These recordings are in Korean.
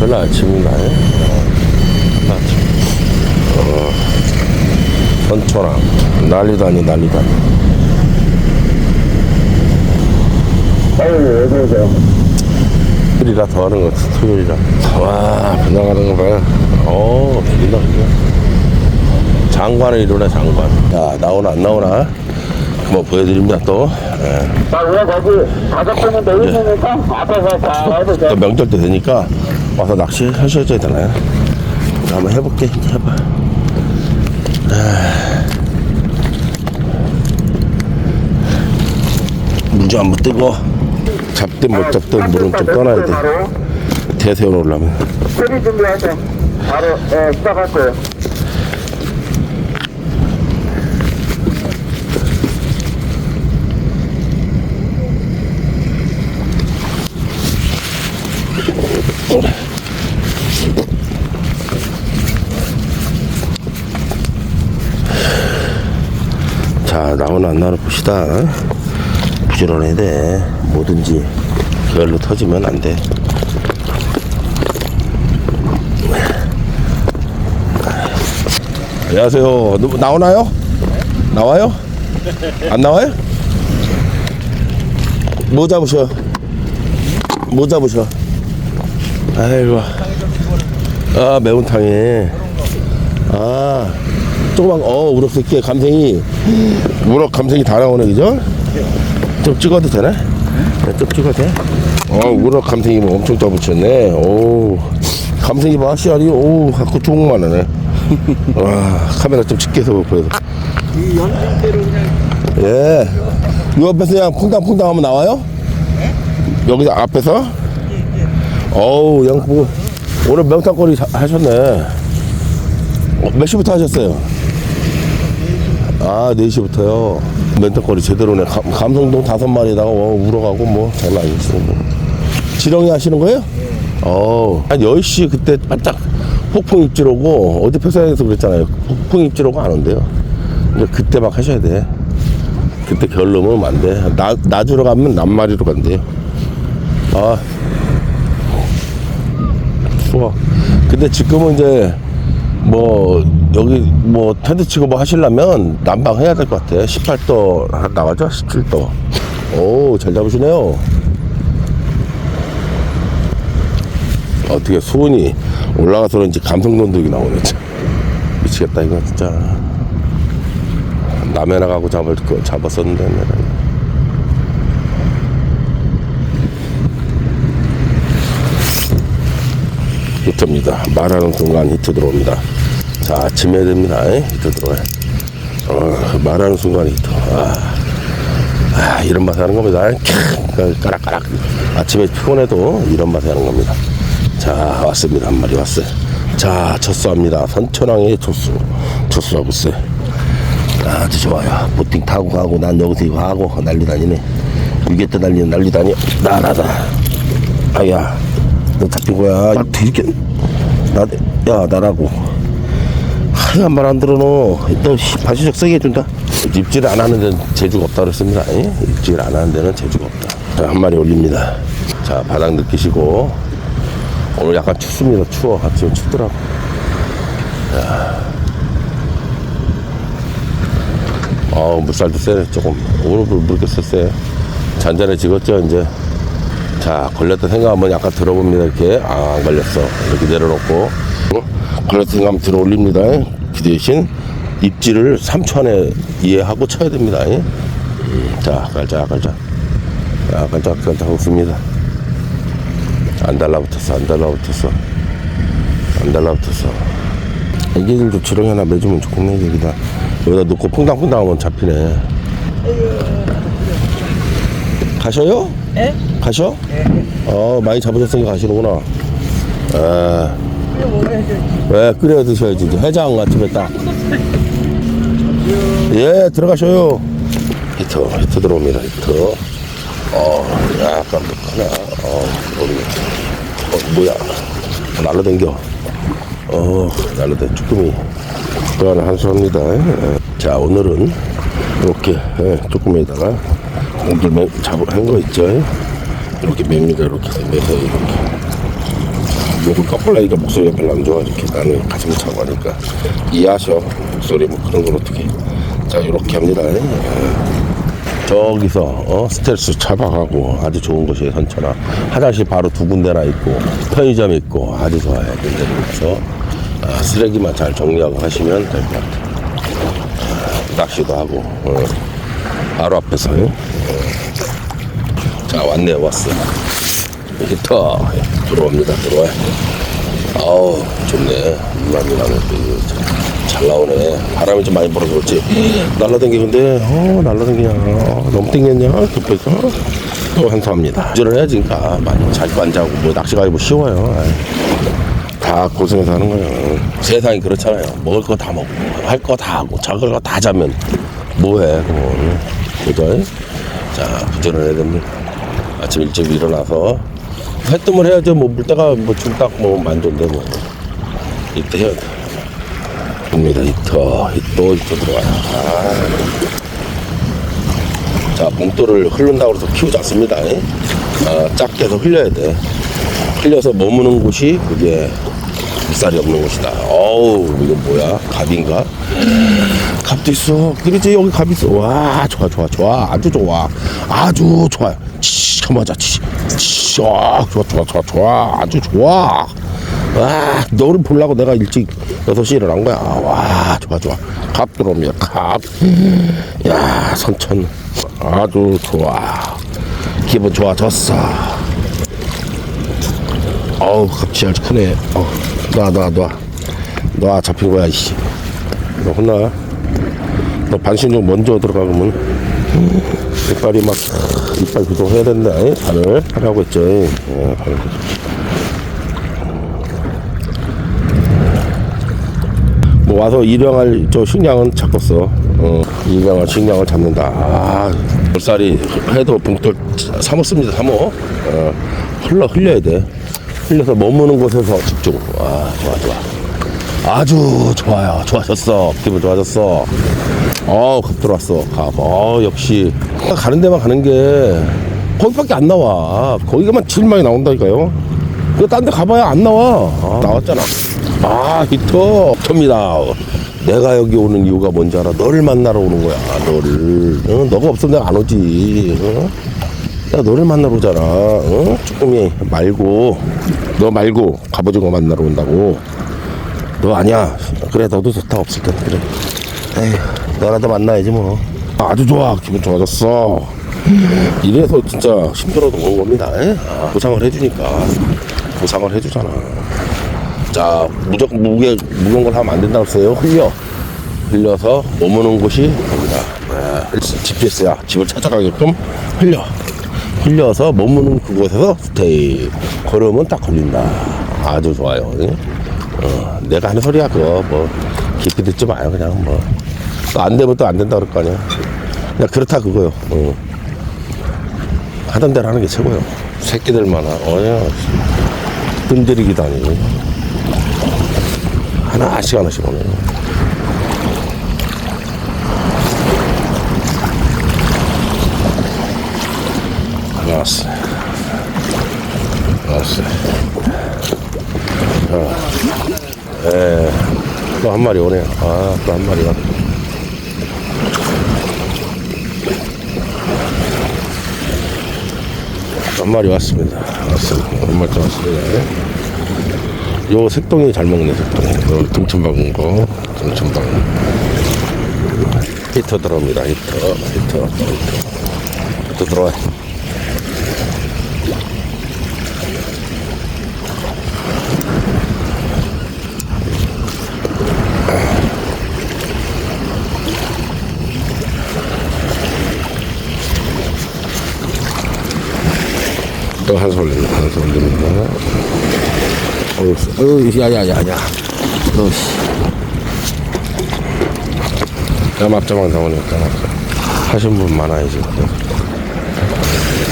별로 아침인가? 요 별로 아침. 어, 선초랑 난리도 아니 난리도 아니. 아유, 왜 그러세요? 토요일이라 더 하는 것 같아, 토요일이라. 와, 변장하는 거 봐요. 오, 들린다, 그죠? 장관을 이루네, 장관. 야, 나오나, 안 나오나? 한번 보여드립니다, 또. 예. 자, 왜 거기 다섯 분은 더 있으니까 앞에서 잘 해보세요. 또 명절 때 되니까 와서 낚시 하셔야 되잖아요. 한번 해볼게, 해봐. 문좀 한번 뜨고 잡든 못 잡든 물은 좀 떠나야 돼. 대세운 올라면. 소리 준비하세요. 바로 예, 시작할 거예요. 자, 나오나 안 나오나 봅시다. 부지런해야 돼. 뭐든지 게을로 터지면 안 돼. 안녕하세요. 누- 나오나요? 나와요? 안 나와요? 뭐 잡으셔? 뭐 잡으셔? 아이고. 아, 매운탕에. 아, 조그만, 어, 우럭 새끼, 감생이. 우럭 감생이 다 나오네, 그죠? 좀 찍어도 되나? 네, 좀 찍어도 돼? 어, 우럭 감생이 뭐 엄청 잡으셨네. 오, 감생이 봐, 씨알이, 오, 갖고 거 많네. 와, 카메라 좀 찍게 해서 보여서. 이 연중대로 그냥 예. 이 앞에서 그냥 퐁당퐁당 하면 나와요? 여기 앞에서? 어우, 양, 뭐, 오늘 명탕거리 자- 하셨네. 어, 몇 시부터 하셨어요? 아, 4시부터요. 멘탈거리 제대로네. 감, 감성동 다섯 마리다가 어, 울어가고 뭐, 장난 아니시네. 뭐. 지렁이 하시는 거예요? 어, 한 10시 그때 반짝 폭풍 입질 오고, 어디 회사에서 그랬잖아요. 폭풍 입질 오고 안 온대요. 이제 그때 막 하셔야 돼. 그때 결 넘으면 안 돼. 나, 나주러 가면 낱마리로 간대요. 아. 추워. 근데 지금은 이제, 뭐, 여기 뭐, 텐트 치고 뭐 하시려면 난방 해야 될 것 같아. 18도 한 나가죠? 17도. 오, 잘 잡으시네요. 어떻게 수온이 올라가서 그런지 감성 돈독이 나오네. 참. 미치겠다, 이거 진짜. 남해 나 가고 잡을 거 잡았었는데 내가. 히트입니다. 말하는 순간 히트 들어옵니다. 자 아침에 됩니다. 에? 히트 들어와요. 어, 말하는 순간 히트. 아, 아 이런 맛에 하는 겁니다. 캬, 까락까락. 아침에 피곤해도 이런 맛에 하는 겁니다. 자 왔습니다. 한 마리 왔어요. 자 첫수합니다. 선천왕의 첫수. 첫수하고 있어요. 아주 좋아요. 보팅 타고 가고 난 여기서 이거 하고 난리 다니네. 때 날리는 난리 다니. 나나다. 아야, 너 잡힌 거야. 나 뒤집게. 나, 야 나라고. 하여간 말안 들어 너. 너 씨, 바시적 세게 해준다. 입질 안 하는 데는 재주가 없다 그랬습니다. 예? 입질 안 하는 데는 재주가 없다. 자, 한 마리 올립니다. 자, 바닥 느끼시고. 오늘 약간 춥습니다. 추워. 아침에 춥더라고. 어 물살도 세네 조금 오늘 물 물게 쎄 잔잔해지겠죠 이제 자 걸렸다 생각하면 약간 들어봅니다 이렇게 아, 안 걸렸어 이렇게 내려놓고 어? 걸렸다 생각하면 들어 올립니다 그 대신 입질을 3초 안에 이해하고 쳐야 됩니다. 음, 자 깔짝 깔짝 자 깔짝 깔짝 웃습니다. 안 달라붙었어 안 달라붙었어. 안 달라붙었어. 이게 좀 지렁이 하나 매주면 좋겠네 여기다. 여기다 놓고 퐁당퐁당 하면 잡히네. 가셔요? 예? 가셔? 어 많이 잡으셨으니까 가시는구나. 에, 왜 끓여 드셔야지? 해장 아침에 딱예 들어가셔요. 히트 히트 들어옵니다 히트 어 약간 하나 어어 뭐야. 날라댕겨. 어 날라댕 쭈꾸미. 또 하나 한수합니다. 예. 자 오늘은 이렇게 예, 쭈꾸미에다가 오늘 잡은 거 있죠. 이렇게 맵니다 이렇게 매서 이렇게 목을 거꾸로 하니까 목소리가 별로 안 좋아. 이렇게 나는 가슴 차고 하니까. 이해하셔. 목소리 뭐 그런 걸 어떻게. 자, 이렇게 합니다. 예. 저기서 어, 스텔스 차박하고 아주 좋은 곳이에요 선천하 화장실 바로 두 군데나 있고 편의점 있고 아주 좋아요 근데 그래서 아, 쓰레기만 잘 정리하고 하시면 될 것 같아요 아, 낚시도 하고 어, 바로 앞에서요 어. 자 왔네 왔어 히터 들어옵니다. 들어와요. 아우 좋네. 유난유난해 잘 나오네. 바람이 좀 많이 불어서 그렇지. 날라다니는데 어 날라다니냐. 너무 땡겼냐? 급해서 또 한사합니다. 운전을 해야지 그러니까. 많이 잘도 안 자고 뭐 낚시 가기 뭐 쉬워요. 다 고생해서 하는 거예요. 세상이 그렇잖아요. 먹을 거 다 먹고 할 거 다 하고 작을 거다 자면 뭐해 그건 그죠? 자 부전을 해야 됩니다. 아침 일찍 일어나서 해뜸을 해야죠. 뭐 물때가 뭐 줄딱 뭐 만조인데 뭐 이때 해야 돼. 봅니다. 히터 히터 히터 들어가요. 아. 자 봉돌을 흐른다고 해서 키우지 않습니다. 아, 작게 해서 흘려야 돼. 흘려서 머무는 곳이 그게 물살이 없는 곳이다. 어우 이거 뭐야? 갑인가? 갑도 있어. 그렇지 여기 갑 있어. 와 좋아 좋아 좋아 아주 좋아 아주 좋아요. 치 맞아 치. 치 아, 좋아 좋아 좋아 좋아 아주 좋아. 와 너를 보려고 내가 일찍 6시에 일어난 거야. 와 좋아 좋아. 갑 들어옵니다. 갑. 야 선천 아주 좋아. 기분 좋아졌어. 어우 갑자기 아주 크네. 어, 놔, 놔, 놔. 놔, 잡힌 거야, 이씨. 너 혼나. 너 반신 좀 먼저 들어가면, 이빨이 막, 이빨 구동해야 된다, 이? 발을. 하라고 했죠. 예, 발을. 뭐 와서 일용할 저 식량은 잡았어. 어, 일용할 식량을 잡는다. 아, 물살이 해도 봉돌 삼었습니다. 삼어. 어, 흘러 흘려야 돼. 흘려서 머무는 곳에서 집중. 와, 좋아, 좋아. 아주 좋아요. 좋아졌어. 기분 좋아졌어. 어, 갑 들어왔어. 갑. 어, 역시 가는 데만 가는 게 거기밖에 안 나와. 거기가만 제일 많이 나온다니까요. 그거 딴데 가봐야 안 나와. 아, 나왔잖아. 아, 히터. 접니다. 내가 여기 오는 이유가 뭔지 알아? 너를 만나러 오는 거야. 너를. 어? 너가 없으면 내가 안 오지. 어? 내가 너를 만나러 오잖아. 어? 조금이 말고. 너 말고 갑오징어 만나러 온다고. 너 아니야. 그래, 너도 좋다. 없을 때. 그래. 에휴, 너라도 만나야지 뭐. 아주 좋아. 기분 좋아졌어. 이래서 진짜 힘들어도 온 겁니다. 에? 아, 보상을 해주니까. 보상을 해주잖아. 자, 무조건 무게, 무거운 걸 하면 안 된다고 했어요. 흘려. 흘려서 머무는 곳이 됩니다. GPS야. 집을 찾아가게끔 흘려. 흘려서 머무는 그곳에서 스테이. 걸으면 딱 걸린다. 아주 좋아요. 예? 어, 내가 하는 소리야, 그거. 뭐, 깊이 듣지 마요. 그냥 뭐. 또 안 되면 또 안 된다 그럴 거 아니야. 그냥 그렇다 그거요. 어. 하던 대로 하는 게 최고요. 새끼들만, 어야. 뜸들이기도 아니고. 하나씩 하나씩 오네. 나왔어. 나왔어. 아, 예. 또 한 마리 오네. 아, 또 한 마리가. 한 마리 왔습니다. 왔습니다. 한 마리 또 왔습니다. 요 색동이 잘 먹네 색동이 요 등촌 박은 거 등촌 박은 거 히터 들어옵니다 히터 히터 히터 히터 들어와 또한손 올립니다 한손 올립니다 어우, 야, 야, 야, 야. 너, 씨. 야맙자만 나오네, 까맣게. 하신 분 많아요, 지금.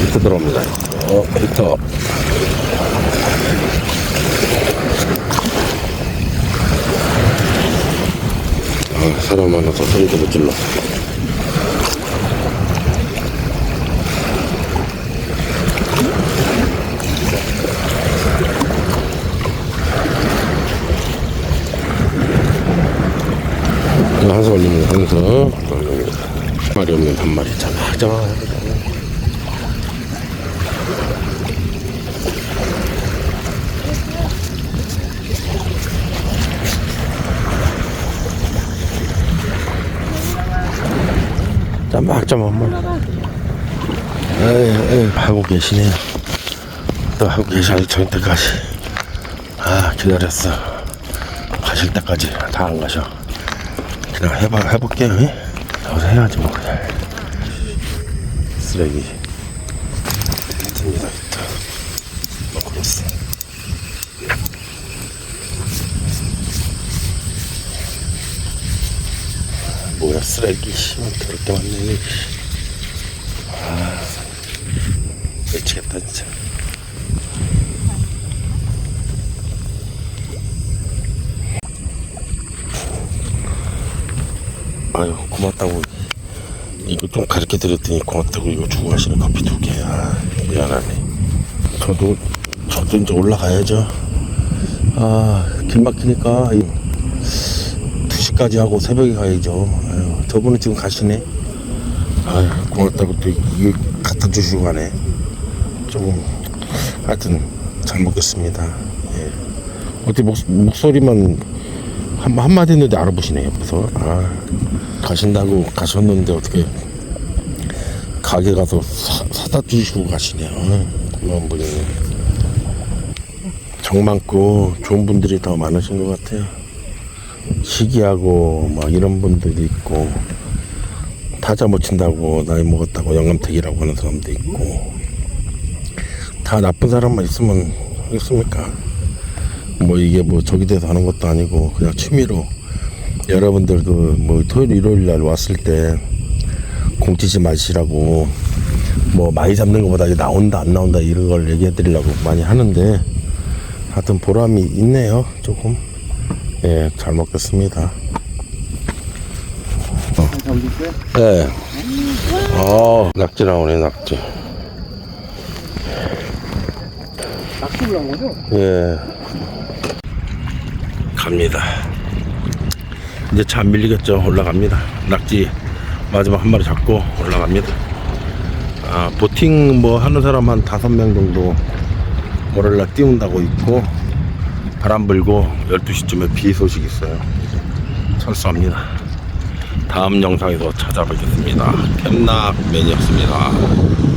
히터 들어옵니다. 어, 히터. 아, 사람 많아서 소리도 못 질러. 돌리면 항상 돌립니다. 말이 없는 한 마리 잡아 잡아. 짬막 짬막 한 마리. 에이, 에이, 하고 계시네요. 또 하고 계셔 저희 때까지. 아 기다렸어. 가실 때까지 다 안 가셔. 그냥 해봐 해볼게요. 예? 여기서 해야지 뭐 그냥. 쓰레기. 히트입니다 히트. 넣고 있어. 뭐야 쓰레기 씨발 더럽게 많네. 아 미치겠다 진짜. 아유 고맙다고. 이거 좀 가르쳐 드렸더니 고맙다고 이거 주고 가시는 커피 두 개야 미안하네. 저도 저도 이제 올라가야죠. 아길 막히니까 2시까지 하고 새벽에 가야죠. 아유 저분은 지금 가시네. 아유 고맙다고 또 이거 갖다 주시고 가네. 조금 하여튼 잘 먹겠습니다. 예. 어떻게 목, 목소리만 한, 한마디 했는데 알아보시네 옆에서 아, 가신다고 가셨는데 어떻게 가게 가서 사, 사다 주시고 가시네요. 아, 고마운 분이네 정 많고 좋은 분들이 더 많으신 것 같아요. 시기하고 막 이런 분들도 있고 타자 못 친다고 나이 먹었다고 영감택이라고 하는 사람도 있고 다 나쁜 사람만 있으면 하겠습니까 뭐 이게 뭐 저기 돼서 하는 것도 아니고 그냥 취미로 여러분들 그 뭐 토요일 일요일 날 왔을 때 공치지 마시라고 뭐 많이 잡는 것보다 이게 나온다 안 나온다 이런 걸 얘기해 드리려고 많이 하는데 하여튼 보람이 있네요 조금 예 잘 먹겠습니다 올릴게요. 네. 어 낙지 나오네 낙지 낙지 올라온 거죠? 예. 갑니다. 이제 차 안 밀리겠죠. 올라갑니다. 낙지 마지막 한 마리 잡고 올라갑니다. 아, 보팅 뭐 하는 사람 한 다섯 명 정도 월요일날 띄운다고 있고 바람 불고 12시쯤에 비 소식 있어요. 철수합니다. 다음 영상에서 찾아뵙겠습니다. 캠락 매니였습니다.